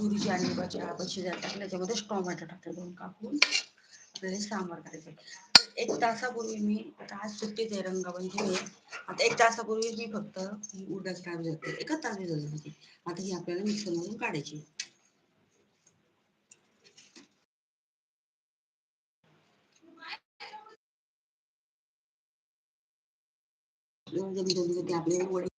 तुरीची आणि भाजी शिजायला त्याच्यामध्ये टोमॅटो टाकले दोन कापून. आपल्याला सांबार करायचं एक तासापूर्वी मी आता आज सुट्टीच आहे आहे आता एक तासापूर्वी मी फक्त उडदाची डाळ भिजवते एकच तास भिजवली होती आता ही आपल्याला मिक्सर मधून काढायची आपले वडे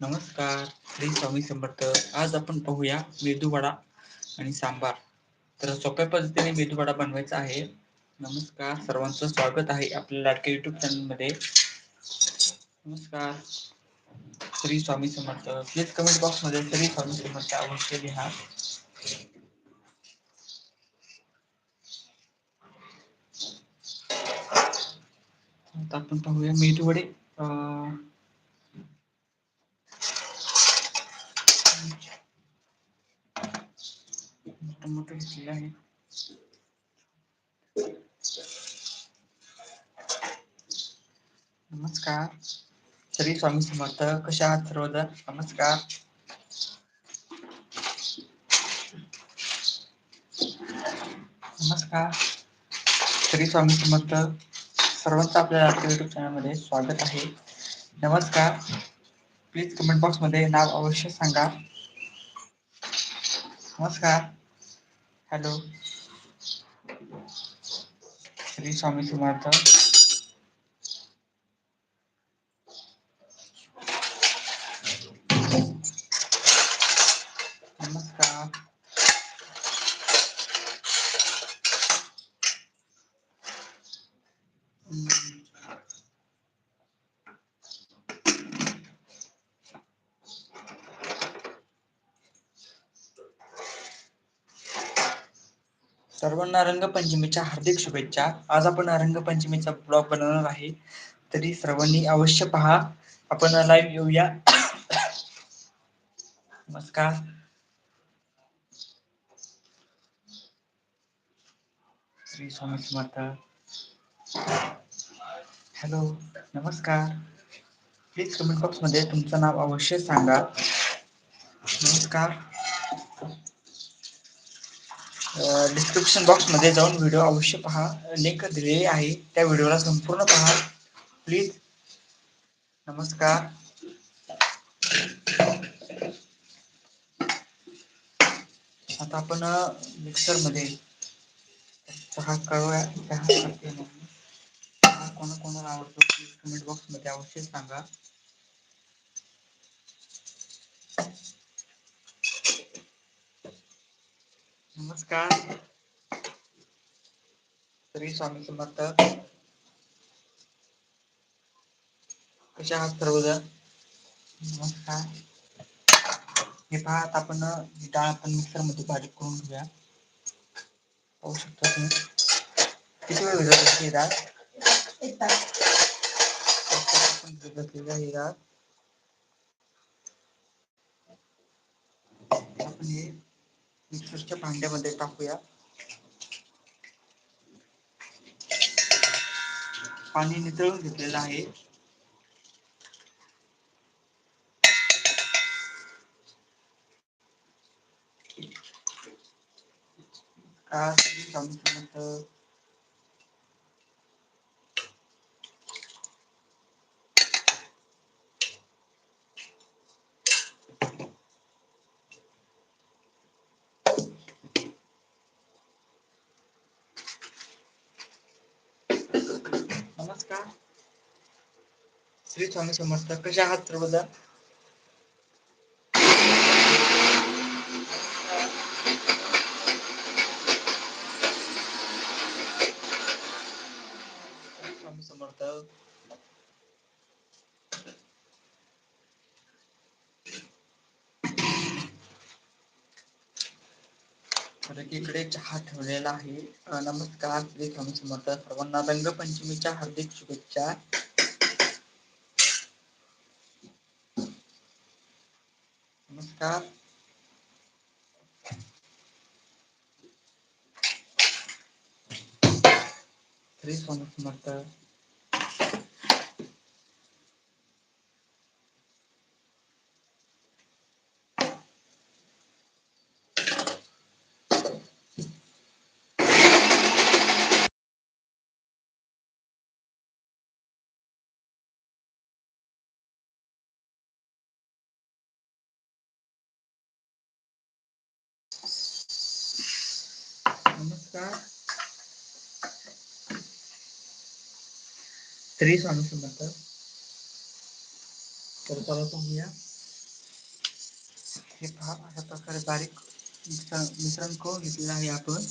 नमस्कार. श्री स्वामी समर्थ. आज आपण पाहूया मेदूवडा आणि सांबार. तर सोप्या पद्धतीने मेदूवडा बनवायचा आहे. नमस्कार. सर्वांचं स्वागत आहे आपल्या लाडक्या युट्यूब चॅनलमध्ये. नमस्कार. श्री स्वामी समर्थ. प्लीज कमेंट बॉक्समध्ये श्री स्वामी समर्थ अवश्य लिहा. आता आपण पाहूया मेदूवडे. टोमॅटो घेतलेला आहे नमस्कार. श्री स्वामी समर्थ कशा आहात सर्वदा नमस्कार. नमस्कार. श्री स्वामी समर्थ सर्वांचं आपल्या युट्यूब चॅनलमध्ये स्वागत आहे. नमस्कार. प्लीज कमेंट बॉक्समध्ये नाव अवश्य सांगा. नमस्कार. हॅलो. श्री स्वामी समर्थ नमस्कार हम्म. सर्वांना रंगपंचमीच्या हार्दिक शुभेच्छा. आज आपण रंगपंचमीचा ब्लॉग बनवणार आहे. तरी सर्वांनी अवश्य पहा. आपण लाईव्ह येऊया. नमस्कार. श्री स्वामी समर्थ. हॅलो नमस्कार. प्लीज कमेंट बॉक्समध्ये तुमचं नाव अवश्य सांगा. नमस्कार. डिस्क्रिप्शन बॉक्समध्ये जाऊन व्हिडिओ अवश्य पहा. लिंक दिलेली आहे. त्या व्हिडिओला संपूर्ण पहा. प्लीज नमस्कार. आता आपण मिक्सरमध्ये चहा कळूया चहा कोणा कोणाला आवडतो कमेंट बॉक्समध्ये अवश्य सांगा. नमस्कार श्री स्वामी समर्थ कशा आहात सर्वजण नमस्कार हे पहा आता आपण ही डाळ आपण मिक्सरमध्ये बारीक करून घेऊया पाहू शकता तुम्ही किती वेळ भिजत ही डाळ एक तास आपण भिजत घातलेली आहे ही डाळ आपण हे मिक्सरच्या भांड्यामध्ये टाकूया. पाणी नितळून घेतलेलं आहे. का श्री स्वामी समर्थ कशा आहात सर्वजण? स्वामी समर्थ. इकडे चहा ठेवलेला आहे. नमस्कार श्री स्वामी समर्थ. सर्वांना रंगपंचमीच्या हार्दिक शुभेच्छा. नमस्कार श्री स्वामी समर्थ नमस्कार श्री स्वामी समर्थ तर चला पाहूया. हे पहा अशा प्रकारे बारीक मिश्रण मिश्रण करून घेतलेलं आहे आपण.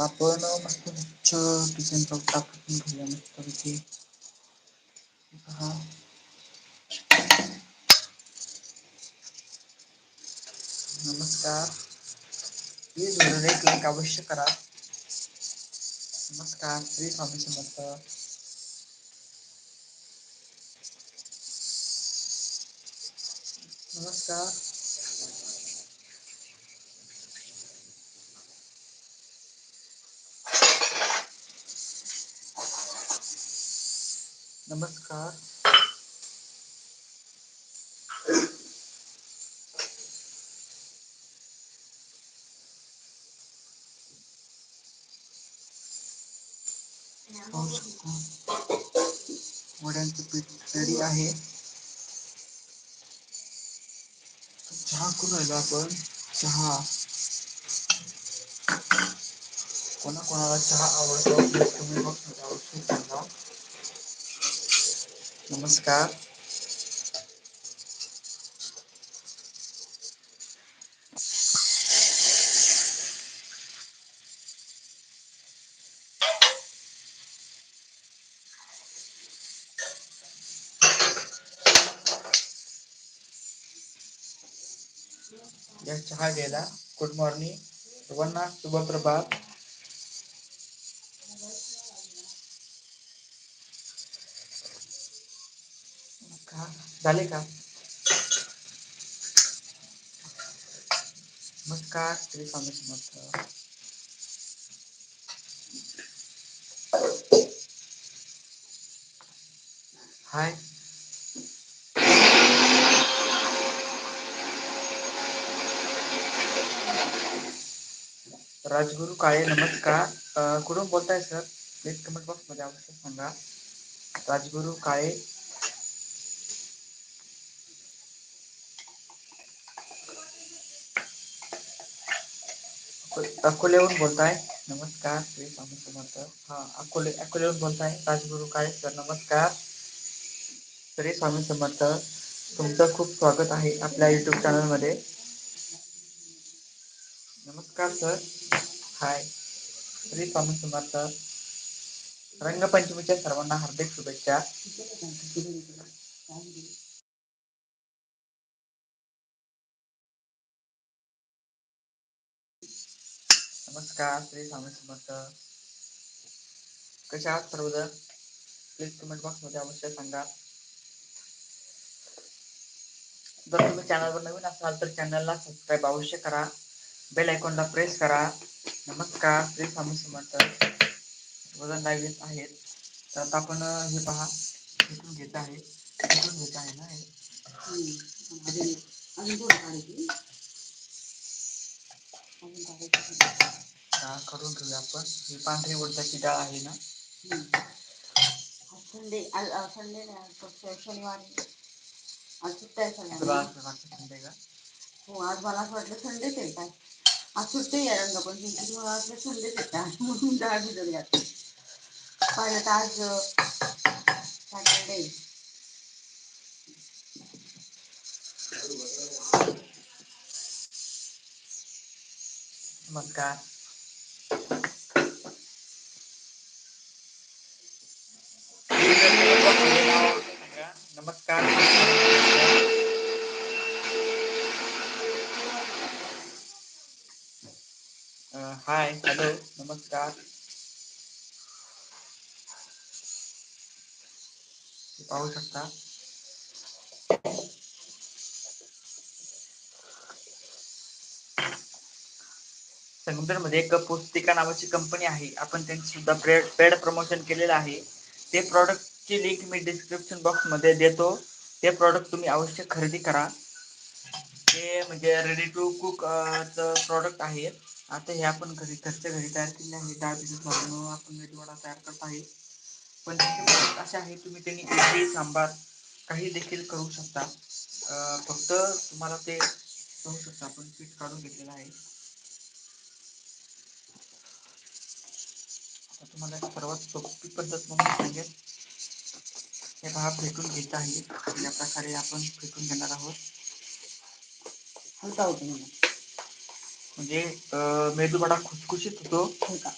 आपण मस्त स्वच्छ किचन चौक टाकून घेऊया मस्तपैकी पहा नमस्कार प्लीज व्हिडिओला एक लाईक अवश्य करा नमस्कार श्री स्वामी समर्थ नमस्कार नमस्कार. पाहू शकता. वड्यांचं पीठ रेडी आहे. चहा करून राहिलो आपण. चहा. कोणाकोणाला चहा आवडतो तुम्ही बघ. box अवश्य सांगा नमस्कार या चहा घ्यायला गुड मॉर्निंग सर्वांना शुभ प्रभात झाले का? नमस्कार, श्री स्वामी समर्थ। हाय। राजगुरू काळे, नमस्कार। कुठून बोलताय, सर? प्लीज़ कमेंट बॉक्स मध्ये अवश्य सांगा. राजगुरु काळे अकोल्याहून बोलताय. नमस्कार श्री स्वामी समर्थ. हा अकोले अकोल्याहून बोलताय. राजगुरू काळे सर नमस्कार. श्री स्वामी समर्थ तुमचं खूप स्वागत आहे आपल्या युट्यूब चॅनलमध्ये नमस्कार सर. हाय. श्री स्वामी समर्थ. रंगपंचमीच्या सर्वांना हार्दिक शुभेच्छा. नमस्कार श्री स्वामी समर्थ. कशा आहात सर्वजण? प्लीज कमेंट बॉक्समध्ये अवश्य सांगा. जर तुम्ही चॅनलवर नवीन असाल तर चॅनलला सबस्क्राईब अवश्य करा. बेल आयकॉनला प्रेस करा. नमस्कार श्री स्वामी समर्थ. वजन लाईव्ह येत आहेत. तर आता आपण हे पहा. इथून घेत आहे. इथून घेत आहे ना करून घेऊया आपण. ही पांढरी उडदाची डाळ आहे ना. संडे संडे नाही शनिवार. आज सुट्ट्या आहे संडे का? हो आज मला असं वाटलं संडेच आहे काय आज सुट्टी आहे रंगपंचमीची मला वाटलं संडेच आहे काय म्हणून डाळ भिजत घातली. पाहिलं तर आज सॅटरडे आहे. नमस्कार नमस्कार हाय हॅलो नमस्कार पाहू शकता संगमनेरमध्ये एक पुस्तिका नावाची कंपनी आहे. आपण त्यांची सुद्धा पेड पेड प्रमोशन केलेलं आहे. ते प्रॉडक्टची लिंक मी डिस्क्रिप्शन बॉक्समध्ये देतो. ते प्रॉडक्ट तुम्ही अवश्य खरेदी करा. ते म्हणजे रेडी टू कुक प्रॉडक्ट आहे. आता हे आपण घरी घरच्या घरी तयार केले आहे. डाळ भिजत आपण मेदूवडा तयार करत आहे. पण त्याचे असे आहे तुम्ही त्यांनी इडली सांबार काही देखील करू शकता. फक्त तुम्हाला ते पाहू शकता. आपण पीठ काढून घेतलेलं आहे. तुम्हाला सर्वात सोपी पद्धत म्हणून सांगेल. हे पहा फेटून घ्यायचं आहे. या प्रकारे आपण फेटून घेणार आहोत. हलका होतो म्हणजे मेदू वडा खुसखुशीत होतो. हलका.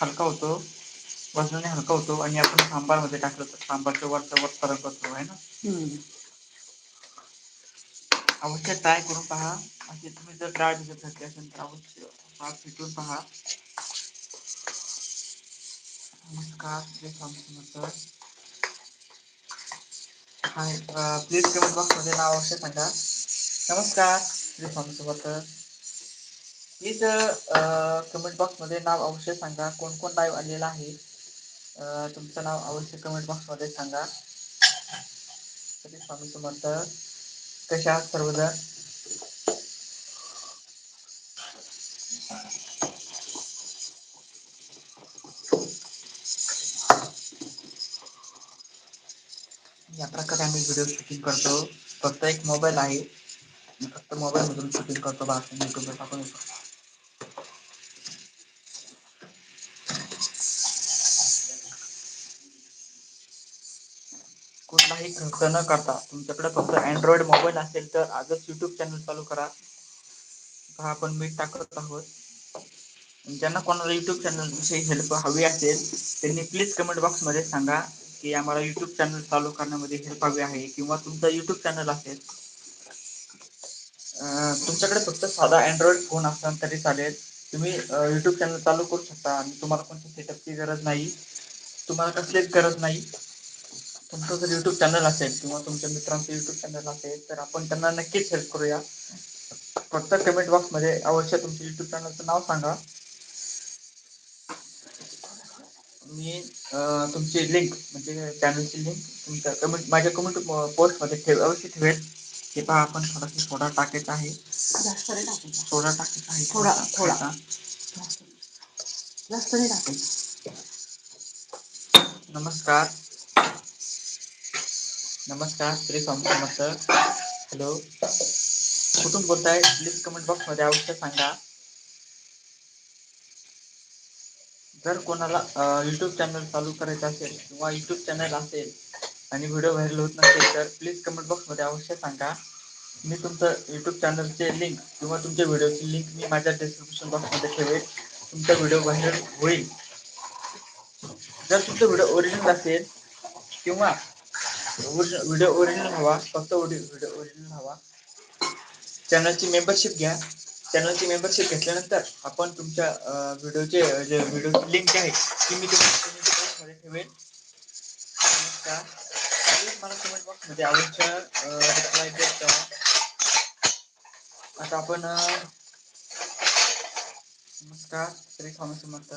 हलका होतो. वजनाने हलका होतो आणि आपण सांबारमध्ये टाकलं तर सांबारच्या वरचा वर फरक होतो आहे ना. अवश्य ट्राय करून पहा. असे तुम्ही जर डाळ भिजत घातली असेल तर अवश्य हा फेटून पहा. नमस्कार Shri Swami hi please comment बॉक्समध्ये नाव अवश्य सांगा. नमस्कार श्री स्वामी समर्थ प्लीज कमेंट बॉक्समध्ये नाव अवश्य सांगा. कोण कोण लाईव्ह आलेला आहे? तुमचं नाव अवश्य कमेंट बॉक्समध्ये सांगा. श्री स्वामी समर्थ कशा सर्वजण? या व्हिडिओ शूटिंग करतो. फक्त एक मोबाईल आहे. मी फक्त मोबाईल मधून शूटिंग करतो. बाकी युट्यूबला टाकून येतो. कुठलाही खर्च न करता तुमच्याकडे फक्त अँड्रॉइड मोबाईल असेल तर आजच युट्यूब चॅनल चालू करा. हा आपण मी टाकत आहोत. ज्यांना कोणाला युट्यूब चॅनल विषयी हेल्प हवी असेल त्यांनी प्लीज कमेंट बॉक्समध्ये सांगा. की आम्हाला युट्यूब चॅनल चालू करण्यामध्ये हेल्प हवी आहे किंवा तुमचा युट्यूब चॅनल असेल तुमच्याकडे फक्त साधा अँड्रॉइड फोन असला तरी चालेल. तुम्ही युट्यूब चॅनल चालू करू शकता आणि तुम्हाला कोणत्या सेटअपची गरज नाही तुम्हाला कसलीच गरज नाही. तुमचं जर युट्यूब चॅनल असेल किंवा तुमच्या मित्रांचं युट्यूब चॅनल असेल तर आपण त्यांना नक्कीच हेल्प करूया. फक्त कमेंट बॉक्समध्ये अवश्य तुमच्या युट्यूब चॅनलचं नाव सांगा. मी तुमची लिंक म्हणजे चॅनलची लिंक तुमच्या कमेंट माझ्या कमेंट पोस्टमध्ये ठेव अवश्य ठेवेल. हे पहा आपण थोडासा सोडा टाकायचा आहे. जास्त नाही टाकायचा सोडा टाकायचा आहे. थोडा, थोडा. जास्त नाही टाकायचा नमस्कार. नमस्कार श्री स्वामी समर्थ. हॅलो कुठून बोलताय? प्लीज कमेंट बॉक्समध्ये अवश्य सांगा. जर कोणाला युट्यूब चॅनल चालू करायचं असेल किंवा युट्यूब चॅनल असेल आणि व्हिडिओ व्हायरल होत नसेल तर प्लीज कमेंट बॉक्समध्ये अवश्य सांगा. मी तुमचं युट्यूब चॅनलचे लिंक किंवा तुमच्या व्हिडिओची लिंक मी माझ्या डिस्क्रिप्शन बॉक्समध्ये ठेवेल. तुमचा व्हिडिओ व्हायरल होईल. जर तुमचा व्हिडिओ ओरिजिनल असेल किंवा व्हिडिओ ओरिजिनल हवा फक्त व्हिडिओ ओरिजिनल हवा चॅनलची मेंबरशिप घ्या. चॅनलची मेंबरशिप घेतल्यानंतर आपण तुमच्या व्हिडिओचे जे व्हिडिओ लिंक आहे ती मी तुम्हाला मध्ये ठेवेल नमस्कार. मला कमेंट बॉक्समध्ये रिप्लाय देत आता आपण नमस्कार. श्री स्वामी समर्थ.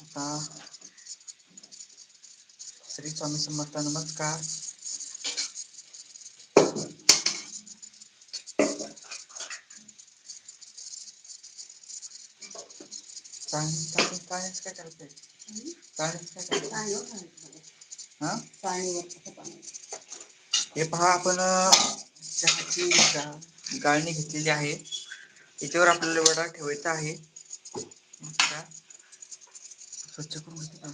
आता श्री स्वामी समर्थ नमस्कार. चाळणी चाळणी चाळणीच काय करते हम्म. काय करायचं हा पाणी हे पहा आपण चहाची गा- गाळणी घेतलेली आहे. याच्यावर आपल्याला वडा ठेवायचा आहे. स्वच्छ करून घेतो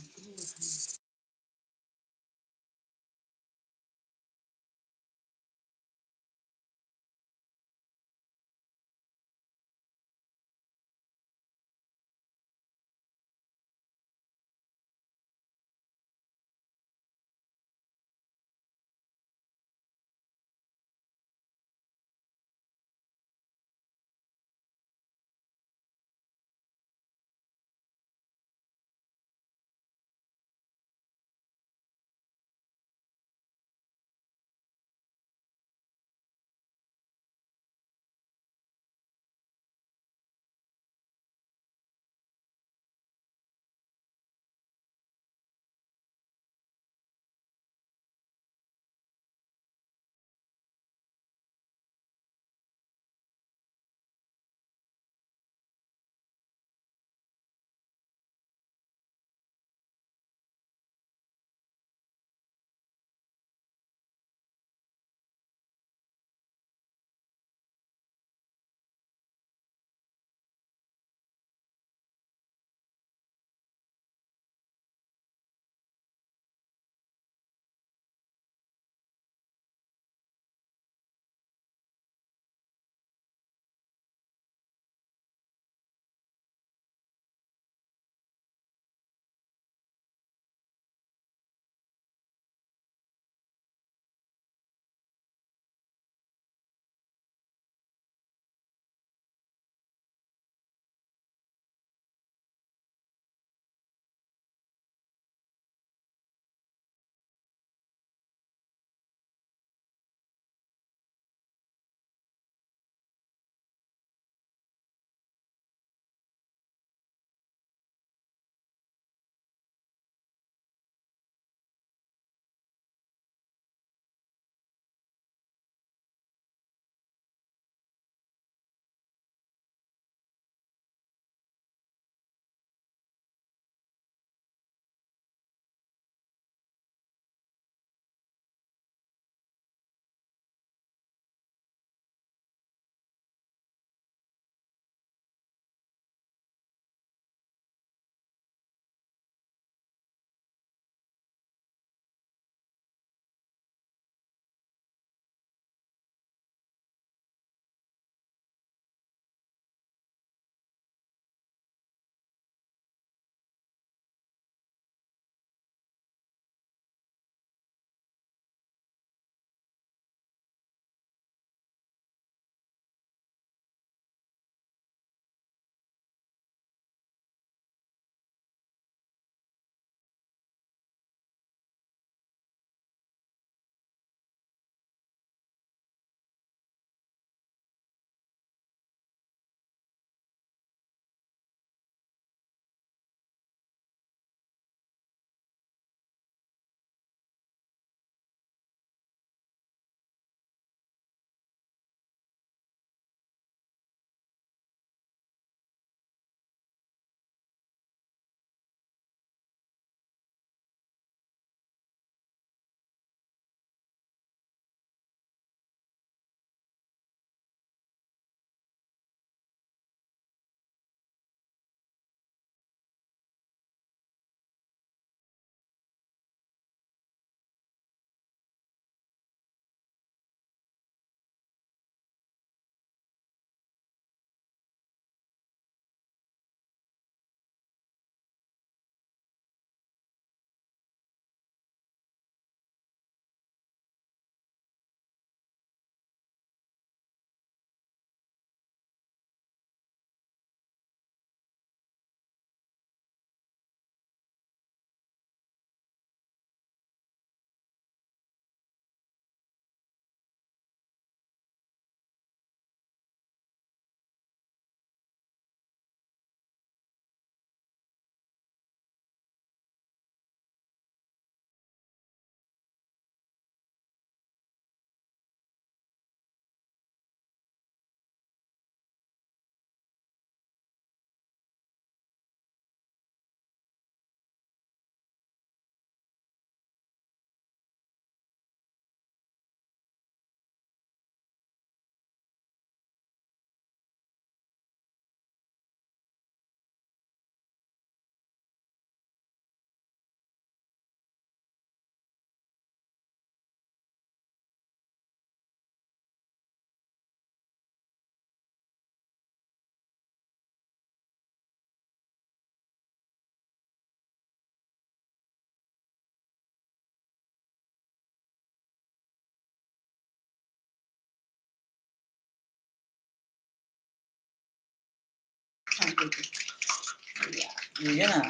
या. ना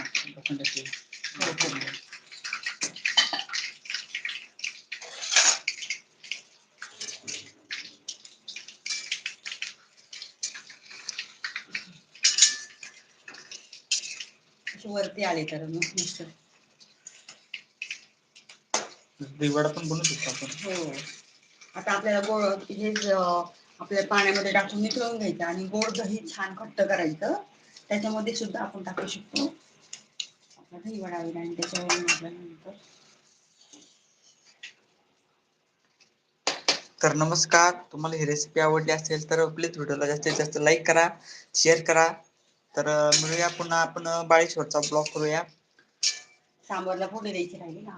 वरती आले तर मग मस्त दहीवडा पण बनवू शकतो आपण. हो. आता आपल्याला गोड हे आपल्या पाण्यामध्ये टाकून मिसळून घ्यायचं आणि गोड दही छान घट्ट करायचं. त्याच्यामध्ये सुद्धा आपण टाकू शकतो. आपला दही वडा होईल आणि तर नमस्कार तुम्हाला ही रेसिपी आवडली असेल तर प्लीज व्हिडिओला जास्तीत जास्त लाईक करा शेअर करा. तर मिळूया पुन्हा आपण बाळेश्वरचा ब्लॉग करूया. सांबारला फोडणी द्यायची राहिली ना.